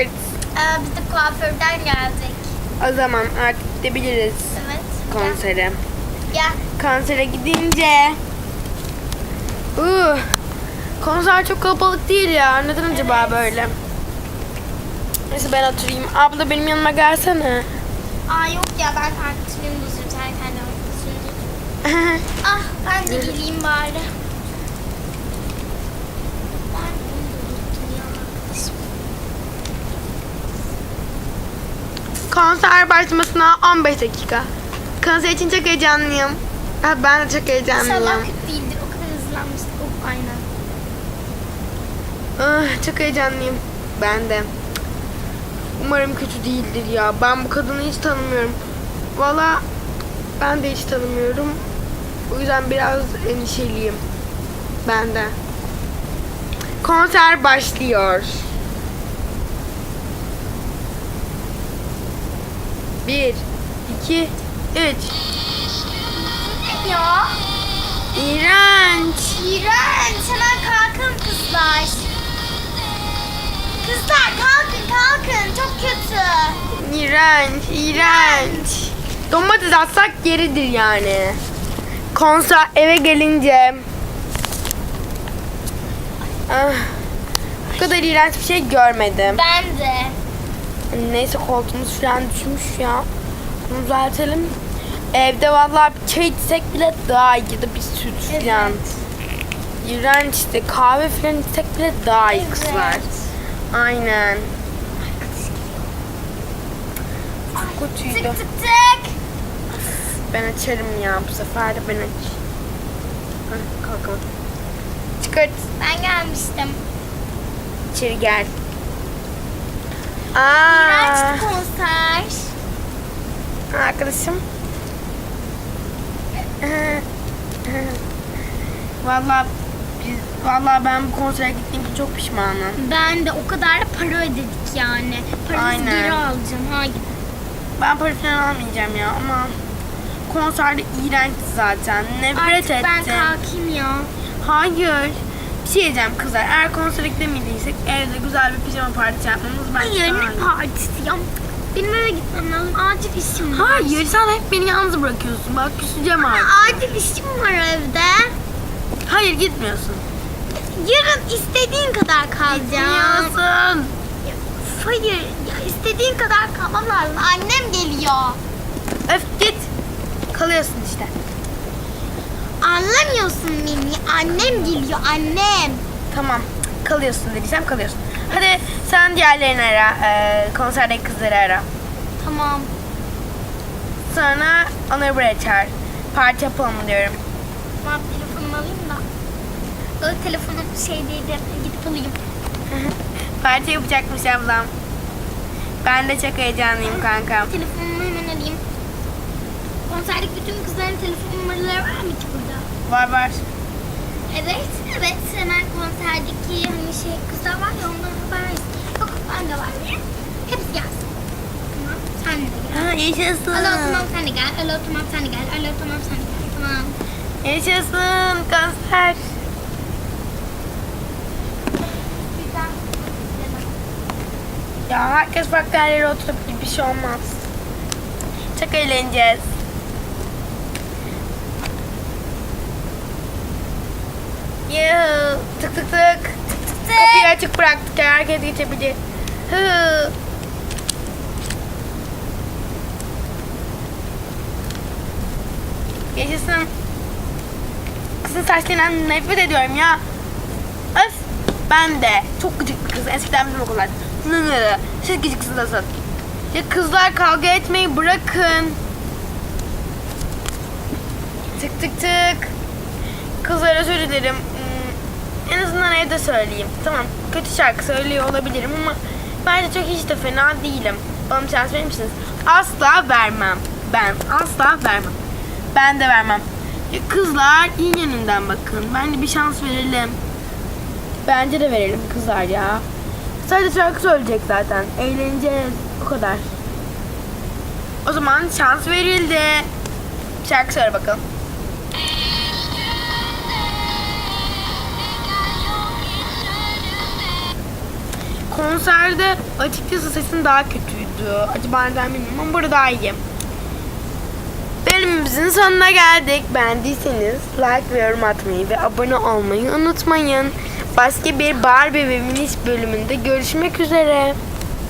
Çıkarız. Aa, biz de kuaförden geldik. O zaman artık gidebiliriz Evet. konsere. Gel. Konsere gidince... Uh, konser çok kalabalık değil ya. Neden acaba böyle? Neyse ben oturayım. Abla benim yanıma gelsene. Aa yok ya ben arkadaşımın buzur. Sen kendi. Ah ben de geleyim bari. Ben de unuttum ya arkadaşım. Konser başlamasına 15 dakika. Konser için çok heyecanlıyım. Ben de çok heyecanlıyım. İnşallah kötü değildir. O kadar hızlanmıştık. Oh, aynen. Ah, çok heyecanlıyım. Ben de. Umarım kötü değildir ya. Ben bu kadını hiç tanımıyorum. Valla ben de hiç tanımıyorum. O yüzden biraz endişeliyim. Ben de. Konser başlıyor. Bir, iki, üç. Ya? İğrenç. İğrenç. Hemen kalkın kızlar. Kızlar kalkın kalkın. Çok kötü. İğrenç, iğrenç. Domates atsak yeridir yani. Konser eve gelince ah, bu kadar iğrenç bir şey görmedim. Ben de. Neyse koltuğumuz falan düşmüş ya. Bunu düzeltelim. Evde vallahi bir çay içsek bile daha iyi ya da bir süt falan. İğrenç işte kahve falan içsek bile daha iyi kızlar. Aynen. Çok Tık kötüydü. tık tık. Ben açarım ya bu sefer de ben aç. Kalkamadım. Çıkart. Ben gelmiştim. İçeri gel. Aa, İğrenç konser. arkadaşım. Vallahi biz, vallahi ben bu konsere gittiğim için çok pişmanım. Ben de o kadar da para ödedik yani. Paranızı Aynen. geri alacağım. Hayır. Ben para falan almayacağım ya ama konserde iğrenç zaten. Nefret Artık ettim. ben kalkayım ya. Hayır. Bir şey diyeceğim kızlar. Eğer konsere gidemediysek evde güzel bir pijama partisi yapmamız bence Hayır daha ne iyi. partisi ya. Benim eve gitmem lazım. Acil işim var. Hayır sen hep beni yalnız bırakıyorsun. Bak küseceğim artık. Acil işim var evde. Hayır gitmiyorsun. Yarın istediğin kadar kalacağım. Gitmiyorsun. Hayır ya istediğin kadar kalmam lazım. Annem geliyor. Öf git. Kalıyorsun işte. Anlamıyorsun Mimi. Annem geliyor annem. Tamam. Kalıyorsun dediysem kalıyorsun. Hadi sen diğerlerini ara. Ee, konserdeki kızları ara. Tamam. Sonra onları buraya çağır. Parti yapalım diyorum. Ben telefonumu alayım da. O telefonum şeydeydi. Gidip alayım. Parti yapacakmış ablam. Ben de çok heyecanlıyım kanka. Telefonumu hemen alayım. Konserdeki bütün kızların telefon numaraları var mı ki burada? Var var. Evet, evet. Hemen konserdeki hani şey kızlar var ya ondan haber ver. Yok, ben de var. Hepsi gelsin. Tamam, sen de gel. Ha, yaşasın. Alo tamam sen de gel. Alo tamam sen de gel. Alo tamam sen de gel. Tamam. Yaşasın konser. Ya herkes farklı yerlere oturabilir bir şey olmaz. Çok eğleneceğiz. Yuhu. Tık tık tık. Kapıyı açık bıraktık herkes geçebilir. Hı. Yaşasın. Kızın saçlarından nefret ediyorum ya. Öf. Ben de. Çok gıcık bir kız. Eskiden bizim okullar. Siz gıcıksınız. Ya kızlar kavga etmeyi bırakın. Tık tık tık. Kızlar özür dilerim. En azından evde söyleyeyim. Tamam kötü şarkı söylüyor olabilirim ama bence çok hiç de fena değilim. Bana bir şans verir misiniz? Asla vermem. Ben asla vermem. Ben de vermem. Ya kızlar iyi yönünden bakın. Bence bir şans verelim. Bence de verelim kızlar ya. Sadece şarkı söyleyecek zaten. Eğleneceğiz. O kadar. O zaman şans verildi. Şarkı söyle bakalım. Konserde açıkçası sesin daha kötüydü. Acaba neden bilmiyorum ama burada daha iyi. Bölümümüzün sonuna geldik. Beğendiyseniz like ve yorum atmayı ve abone olmayı unutmayın. Başka bir Barbie ve Miniş bölümünde görüşmek üzere.